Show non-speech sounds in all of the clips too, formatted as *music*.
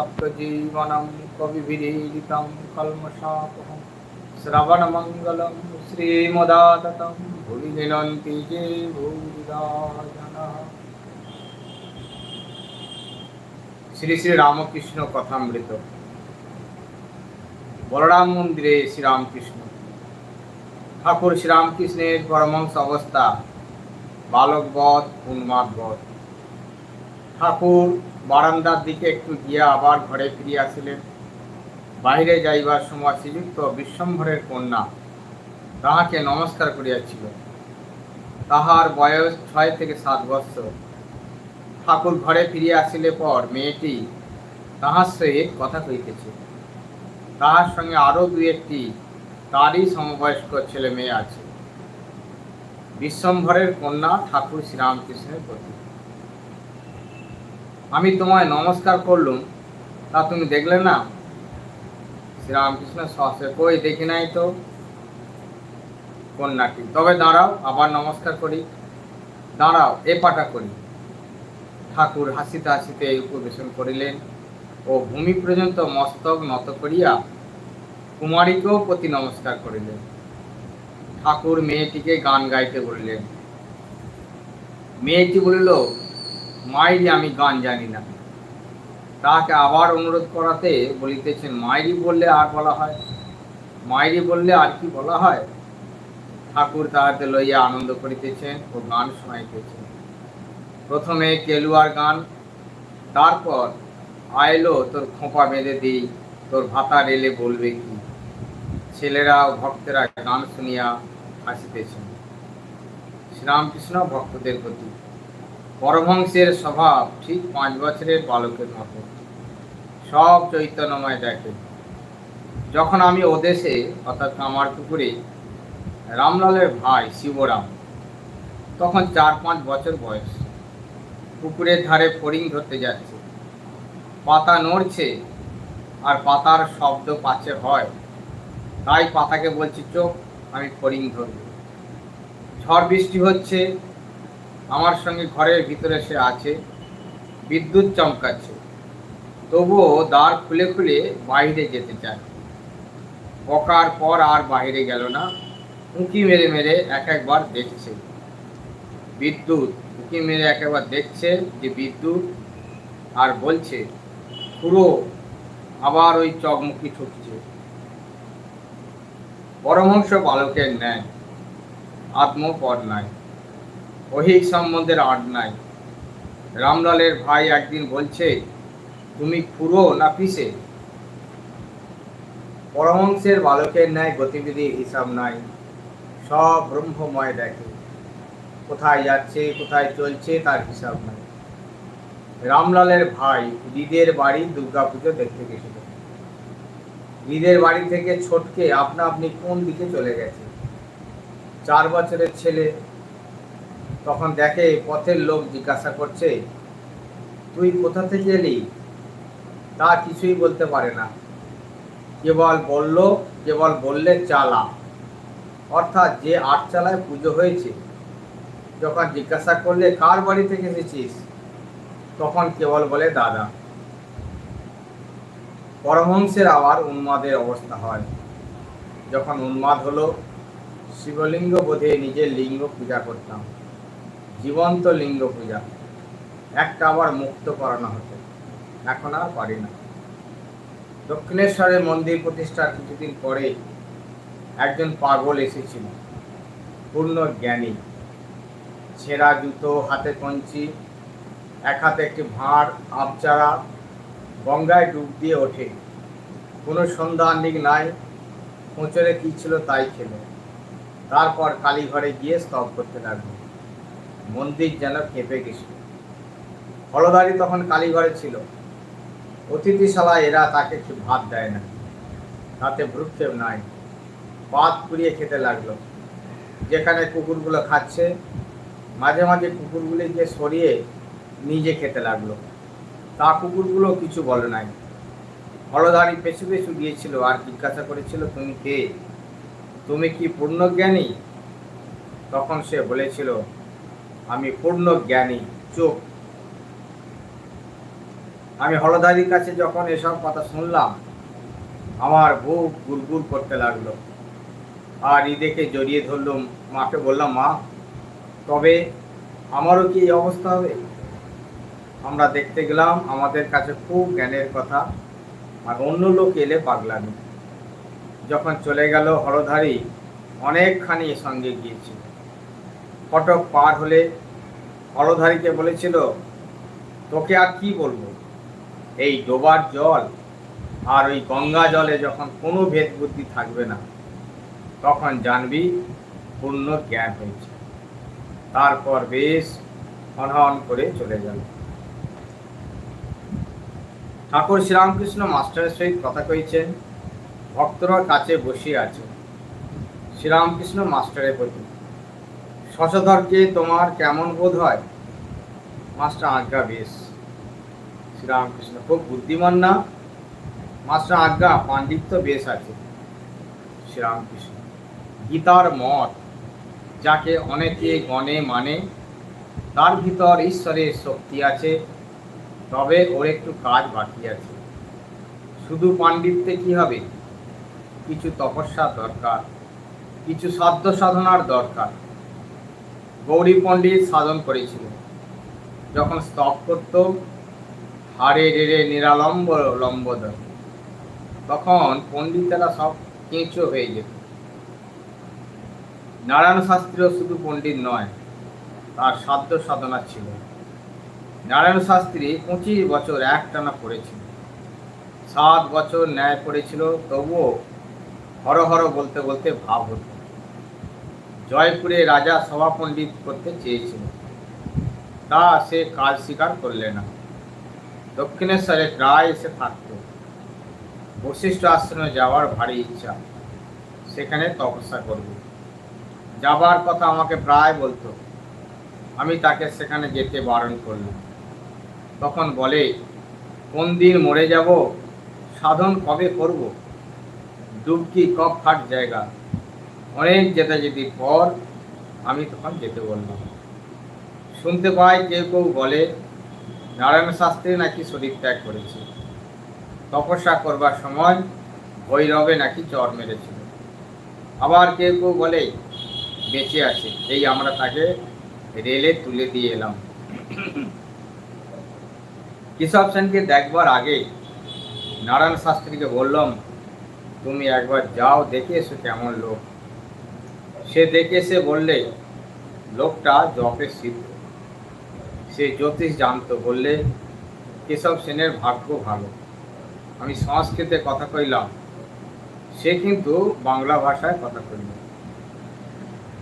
जीवनं कविभिरीडितं कल्मषापहं श्रवणमङ्गलं श्रीमदाततं भुवि विनन्ति ये भूरिदा जनः শ্রী শ্রী রামকৃষ্ণ কথামৃত বলরাম মন্দিরে শ্রীরামকৃষ্ণ ঠাকুর শ্রীরামকৃষ্ণের পরমংস অবস্থা বালকবধ উন্মাদবধ ঠাকুর বারান্দার দিকে একটু গিয়া আবার ঘরে ফিরিয়া আসিলেন। বাইরে যাইবার সময় শ্রীযুক্ত বিশ্বম্ভরের কন্যা তাহাকে নমস্কার করিয়াছিল। তাহার বয়স ছয় থেকে সাত বৎসর। ঠাকুর ঘরে ফিরিয়া আসিলে পর মেয়েটি তাহার সহিত কথা কইতেছে তাহার সঙ্গে আরও দুই একটি তারই সমবয়স্ক ছেলে মেয়ে আছে। বিশ্বম্ভরের কন্যা ঠাকুর শ্রীরামকৃষ্ণের প্রতি আমি তোমায় নমস্কার করলুম। তা তুমি দেখলে না? শ্রীরামকৃষ্ণ সহসে কই দেখি নাই তো? কন্যাটি। তবে দাঁড়াও, আবার নমস্কার করি। দাঁড়াও, এ পাটা করি। ঠাকুর হাসিতে হাসিতে এই উপবেশন করিলেন ও ভূমি পর্যন্ত মস্তক নত করিয়া কুমারীকেও প্রতি নমস্কার করিলেন। ঠাকুর মেয়েটিকে গান গাইতে বলিলেন। মেয়েটি বলিল মাইরি আমি গান জানি না। তাকে আবার অনুরোধ করাতে বলিতেছেন, মাইরি বললে আর বলা হয়? মাইরি বললে আর কি বলা হয়? ঠাকুর তাহাতে লইয়া আনন্দ করিতেছেন ও গান শোনাইতেছেন। প্রথমে কেলুয়ার গান, তারপর, আইলো তোর খোঁপা বেঁধে দিই, তোর ভাতা রেলে বলবে কি? ছেলেরা ও ভক্তেরা গান শুনিয়া হাসিতেছেন। শ্রীরামকৃষ্ণ ভক্তদের প্রতি পরমহংসের স্বভাব ঠিক পাঁচ বছরের বালকের মতো। সব চৈতন্যময় দেখে। যখন আমি ওদেশে, অর্থাৎ আমার পুকুরে, রামলালের ভাই শিবরাম, তখন চার পাঁচ বছর বয়স। পুকুরের ধারে ফড়িং ধরতে যাচ্ছে। পাতা নড়ছে আর পাতার শব্দ পাচ্ছে হয়। তাই পাতাকে বলছি, চোখ, আমি ফড়িং ধরব। ঝড় বৃষ্টি হচ্ছে আমার সঙ্গে ঘরের ভিতরে সে আছে, বিদ্যুৎ চমকাচ্ছে। তবুও দ্বার খুলে খুলে বাইরে যেতে চায়। পকার পর আর বাইরে গেল না। উঁকি মেরে মেরে এক একবার দেখছে। বিদ্যুৎ উঁকি মেরে এক একবার দেখছে যে বিদ্যুৎ আর বলছে পুরো আবার ওই চকমুখী ঠুকছে। পরমহংস বালকের ন্যায়, আত্মপর নাই। ঐহিক সম্বন্ধের আট নাই। রামলালের ভাই একদিন বলছে, তুমি খুঁড়ো না পিসে? পরমহংসের বালকের ন্যায় গতিবিধির হিসাব নাই। সব ব্রহ্মময় দেখে। কোথায় যাচ্ছে, কোথায় চলছে তার হিসাব নাই। রামলালের ভাই হৃদের বাড়ি দুর্গাপুজো দেখতে গেছিল। হৃদের বাড়ি থেকে ছোটকে আপনা আপনি কোন দিকে চলে গেছে? চার বছরের ছেলে তখন দেখে পথের লোক জিজ্ঞাসা করছে, তুই কোথা থেকে এলি? তা কিছুই বলতে পারে না। কেবল বলল, কেবল বললে চালা। অর্থাৎ যে আটচালায় পুজো হয়েছে। যখন জিজ্ঞাসা করলে, কার বাড়ি থেকে এসেছিস? তখন কেবল বলে দাদা। পরমহংসের আবার উন্মাদের অবস্থা হয়। যখন উন্মাদ হলো, শিবলিঙ্গ বোধে নিজের লিঙ্গ পূজা করতাম। জীবন্ত লিঙ্গ পূজা। একটা আবার মুক্ত করানো হতো। এখন আর পারি না। দক্ষিণেশ্বরের মন্দির প্রতিষ্ঠার কিছুদিন পরে একজন পাগল এসেছিল। পূর্ণ জ্ঞানী। ছেঁড়া জুতো, হাতে কঞ্চি, এক হাতে একটি ভাঁড় আবচারা গঙ্গায় ডুব দিয়ে ওঠে। কোনো সন্ধানিক নাই। কোঁচরে কী ছিল তাই খেল। তারপর কালীঘরে গিয়ে স্তব করতে লাগল। মন্দির যেন কেঁপে গেছিল হলদারি তখন কালীঘরে ছিল। অতিথিশালা এরা তাকে ভাত দেয় না। তাতে ভ্রুক্ষেপ নাই। পাত পুড়িয়ে খেতে লাগল। যেখানে কুকুরগুলো খাচ্ছে, মাঝে মাঝে কুকুরগুলিকে সরিয়ে নিজে খেতে লাগল। তা কুকুরগুলো কিছু বলে নাই। হলধারী পেছু পেছু গিয়েছিল আর জিজ্ঞাসা করেছিল, তুমি কে? তুমি কি পূর্ণজ্ঞানী? তখন সে বলেছিল আমি পূর্ণ জ্ঞানী চোখ আমি হলদারির কাছে যখন এসব কথা শুনলাম, আমার বুক গুড়গুড় করতে লাগল। আর ঈদেকে জড়িয়ে ধরলাম। মাকে বললাম, মা, তবে আমারও কি এই অবস্থা হবে? আমরা দেখতে গেলাম, আমাদের কাছে খুব জ্ঞানের কথা, আর অন্য লোক এলে পাগলামি। যখন চলে গেল হরধারী অনেকখানি সঙ্গে গিয়েছিল। ফটক পার হলে হলধারীকে বলেছিল, তোকে আর কি বলব? এই ডোবার জল আর ওই গঙ্গা জলে যখন কোনো ভেদ বুদ্ধি থাকবে না, তখন জানবি পূর্ণ জ্ঞান হয়েছে। তারপর বেশ হনহন করে চলে গেল। ঠাকুর শ্রীরামকৃষ্ণ মাস্টারের সহিত কথা কইছেন, ভক্তরা কাছে বসে আছে শ্রীরামকৃষ্ণ মাস্টারের প্রতি শশধরকে তোমার কেমন বোধ হয়? মাস্টার আজ্ঞা বেশ। শ্রীরামকৃষ্ণ, খুব বুদ্ধিমান না? মাস্টার আজ্ঞা, পাণ্ডিত্য বেশ আছে। শ্রীরামকৃষ্ণ, গীতার মত, যাকে অনেকে গণে মানে তার ভিতর ঈশ্বরের শক্তি আছে, তবে ওর একটু কাজ বাকি আছে। শুধু পাণ্ডিত্যে কি হবে? কিছু তপস্যার দরকার, কিছু সাধ্য সাধনার দরকার। গৌরী পণ্ডিত সাধন করেছিল যখন স্তব করত হারে রেড়ে নিরালম্ব লম্বদর তখন পণ্ডিতেরা সব কেঁচো হয়ে যেত। নারায়ণ শাস্ত্রীও শুধু পণ্ডিত নয়, তার সাধ্য সাধনা ছিল। নারায়ণ শাস্ত্রী পঁচিশ বছর একটানা পড়েছিল। সাত বছর ন্যায় পড়েছিল, তবুও হর হর বলতে বলতে ভাব হতো। জয়পুরে রাজা সভা পণ্ডিত করতে চেয়েছিল। তা সে কাজ স্বীকার করলে না। দক্ষিণেশ্বরে প্রায় এসে থাকতো। বশিষ্ঠ আশ্রমে যাওয়ার ভারী ইচ্ছা। সেখানে তপস্যা করব। যাবার কথা আমাকে প্রায় বলতো। আমি তাকে সেখানে যেতে বারণ করলাম। তখন বলে, কোন দিন মরে যাব? সাধন কবে করব? ডুবকি কপ খাট জায়গা। অনেক যেতে পর, আমি তখন যেতে বললাম শুনতে পাই কেউ কেউ বলে, নারায়ণ শাস্ত্রী নাকি শরীর ত্যাগ করেছে? তপস্যা করবার সময় ভৈরবে নাকি চর মেরেছিল? আবার কেউ কেউ বলে, বেঁচে আছে, এই আমরা তাকে রেলে তুলে দিয়ে এলাম। কেশব সেনকে দেখবার আগে নারায়ণ শাস্ত্রীকে বললাম, তুমি একবার যাও, দেখে এসো কেমন লোক। সে দেখে সে বললে, লোকটা জপের সিদ্ধ। সে জ্যোতিষ জানতো, বললে কেশব সেনের ভাগ্য ভালো। আমি সংস্কৃতে কথা কইলাম। সে কিন্তু বাংলা ভাষায় কথা কইল।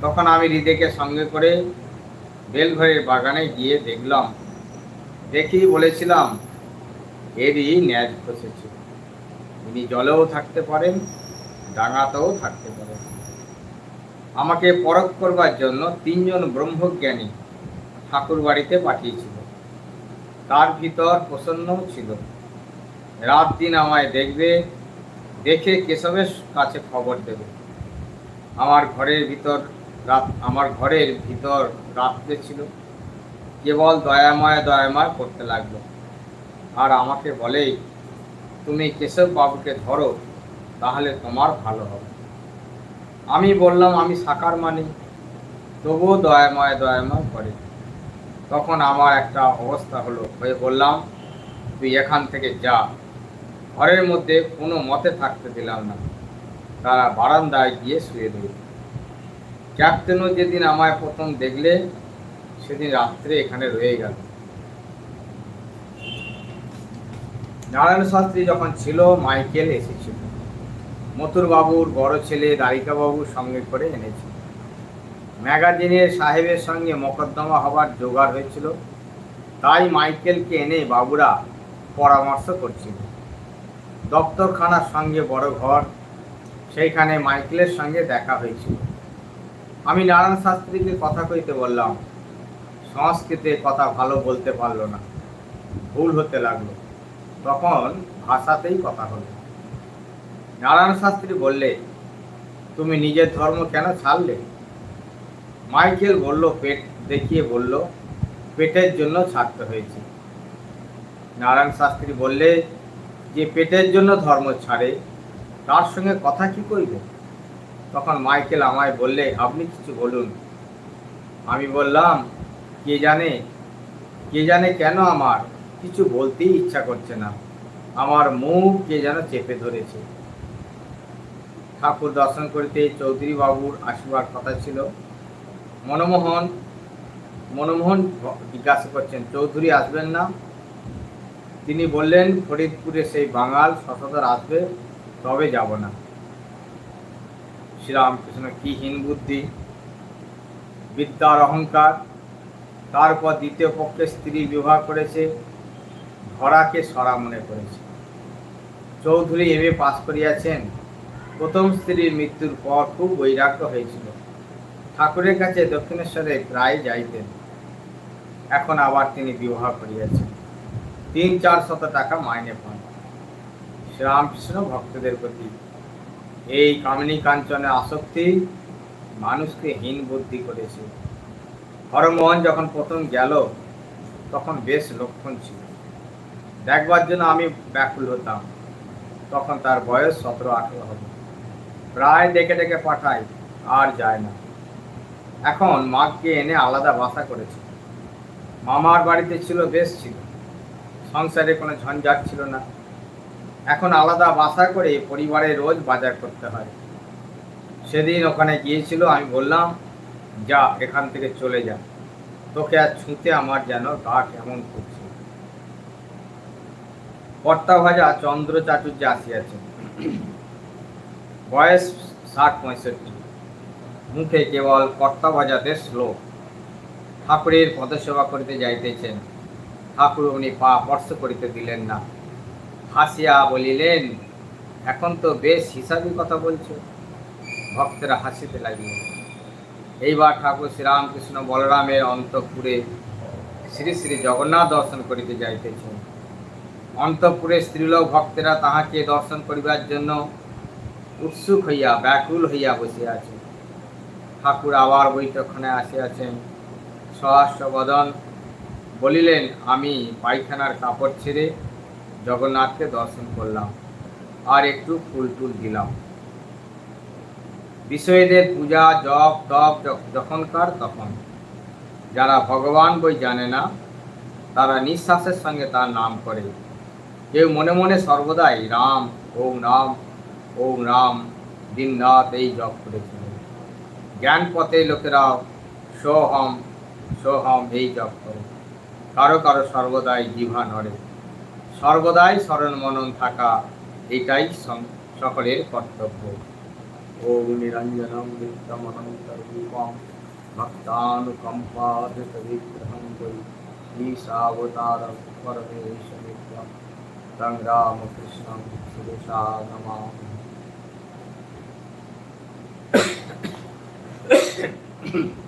তখন আমি হৃদেকে সঙ্গে করে বেলঘরের বাগানে গিয়ে দেখলাম। দেখি বলেছিলাম, এরই ন্যাজ বসেছে ইনি জলেও থাকতে পারেন, ডাঙাতেও থাকতে পারেন। আমাকে পরখ করবার জন্য তিনজন ব্রহ্মজ্ঞানী ঠাকুর বাড়িতে পাঠিয়েছিল। তার ভিতর প্রসন্নও ছিল। রাত দিন আমায় দেখবে, দেখে কেশবের কাছে খবর দেবে। আমার ঘরের ভিতর রাত, আমার ঘরের ভিতর রাত্রে ছিল। কেবল দয়াময় দয়াময় করতে লাগল। আর আমাকে বলে, তুমি কেশব বাবুকে ধরো, তাহলে তোমার ভালো হবে। আমি বললাম, আমি সাকার মানি। তবুও দয়াময় দয়াময় করে। তখন আমার একটা অবস্থা হলো, হয়ে বললাম, তুই এখান থেকে যা। ঘরের মধ্যে কোনো মতে থাকতে দিলাম না। তারা বারান্দায় গিয়ে শুয়ে দিল ক্যাপ্টেনও যেদিন আমায় প্রথম দেখলে, সেদিন রাত্রে এখানে রয়ে গেল। নারায়ণ শাস্ত্রী যখন ছিল, মাইকেল এসেছিল। মথুর বাবুর বড় ছেলে বাবুর সঙ্গে করে এনেছিল ম্যাগাজিনের সাহেবের সঙ্গে মকদ্দমা হবার জোগাড় হয়েছিল। তাই মাইকেলকে এনে বাবুরা পরামর্শ করছিল। দপ্তরখানার সঙ্গে বড় ঘর, সেইখানে মাইকেলের সঙ্গে দেখা হয়েছিল। আমি নারায়ণ শাস্ত্রীকে কথা কইতে বললাম, সংস্কৃতে কথা ভালো বলতে পারল না, ভুল হতে লাগল। তখন ভাষাতেই কথা হলো। নারায়ণ শাস্ত্রী বললে, তুমি নিজের ধর্ম কেন ছাড়লে? মাইকেল বলল, পেট দেখিয়ে বলল, পেটের জন্য ছাড়তে হয়েছে। নারায়ণ শাস্ত্রী বললে, যে পেটের জন্য ধর্ম ছাড়ে, তার সঙ্গে কথা কি কইবে? তখন মাইকেল আমায় বললে, আপনি কিছু বলুন। আমি বললাম, কে জানে কে জানে কেন আমার কিছু বলতেই ইচ্ছা করছে না। আমার মুখ কে যেন চেপে ধরেছে। ঠাকুর দর্শন করিতে চৌধুরী বাবুর আসবার কথা ছিল। মনমোহন মনমোহন জিজ্ঞাসা করছেন, চৌধুরী আসবেন না? তিনি বললেন, ফরিদপুরে সেই বাঙাল শতধর আসবে, তবে যাব না। শ্রীরামকৃষ্ণ, কি হীন বুদ্ধি, বিদ্যার অহংকার। তারপর দ্বিতীয় পক্ষে স্ত্রী বিবাহ করেছে ধরাকে সরা মনে করেছে। চৌধুরী এম এ পাশ করিয়াছেন প্রথম স্ত্রীর মৃত্যুর পর খুব বৈরাগ্য হয়েছিল। ঠাকুরের কাছে দক্ষিণেশ্বরে প্রায় যাইতেন। এখন আবার তিনি বিবাহ করিয়াছেন। তিন চার শত টাকা মাইনে পান। শ্রীরামকৃষ্ণ ভক্তদের প্রতি এই কামিনী কাঞ্চনের আসক্তি মানুষকে হীন বুদ্ধি করেছে। হরমোহন যখন প্রথম গেল, তখন বেশ লক্ষণ ছিল। দেখবার জন্য আমি ব্যাকুল হতাম। তখন তার বয়স সতেরো আঠেরো হবে। প্রায় ডেকে ডেকে পাঠাই আর যায় না। এখন মাকে এনে আলাদা বাসা করেছে। মামার বাড়িতে ছিল, বেশ ছিল। সংসারে কোনো ঝঞ্ঝাট ছিল না। এখন আলাদা বাসা করে পরিবারে রোজ বাজার করতে হয়। সেদিন ওখানে গিয়েছিল, আমি বললাম, যা, এখান থেকে চলে যা। তোকে আর ছুঁতে আমার যেন গা কেমন করছে। কর্তা ভাজা চন্দ্র চাটুর্য আসিয়াছে বয়স ষাট পঁয়ষট্টি। মুখে কেবল কর্তা ভাজাতে শ্লোক ঠাকুরের পদসেবা করিতে যাইতেছেন। ঠাকুর উনি পা স্পর্শ করিতে দিলেন না। হাসিয়া বলিলেন, এখন তো বেশ হিসাবি কথা বলছো। ভক্তেরা হাসিতে লাগিল এইবার ঠাকুর শ্রীরামকৃষ্ণ বলরামের অন্তঃপুরে শ্রী শ্রী জগন্নাথ দর্শন করিতে যাইতেছেন। অন্তঃপুরে স্ত্রীলোক ভক্তেরা তাহাকে দর্শন করিবার জন্য উৎসুক হইয়া, ব্যাকুল হইয়া বসে আছে ঠাকুর আবার বৈঠকখানে আসিয়াছেন সহাস্য বদন বলিলেন, আমি পায়খানার কাপড় ছেড়ে জগন্নাথকে দর্শন করলাম আর একটু ফুল টুল দিলাম। বিষয়দের পূজা, জপ, তপ যখনকার তখন। যারা ভগবান বই জানে না, তারা নিঃশ্বাসের সঙ্গে তার নাম করে। কেউ মনে মনে সর্বদাই রাম, ওম রাম ওম রাম, দিন এই জপ করেছিল জ্ঞান পথে লোকেরা সোহম সোহম এই জপ করে। কারও কারও সর্বদাই জিভা নড়ে। সর্বদাই স্মরণ মনন থাকা এটাই সকলের কর্তব্য। ওম নিরঞ্জনম বিদ্যমনন্তরূপম ভক্তানুকম্পাদিতবিগ্রহং বৈ ঈশাবতারম পরমেশমিত্যম তং রামকৃষ্ণং সুরেশা Mm-hmm. *laughs*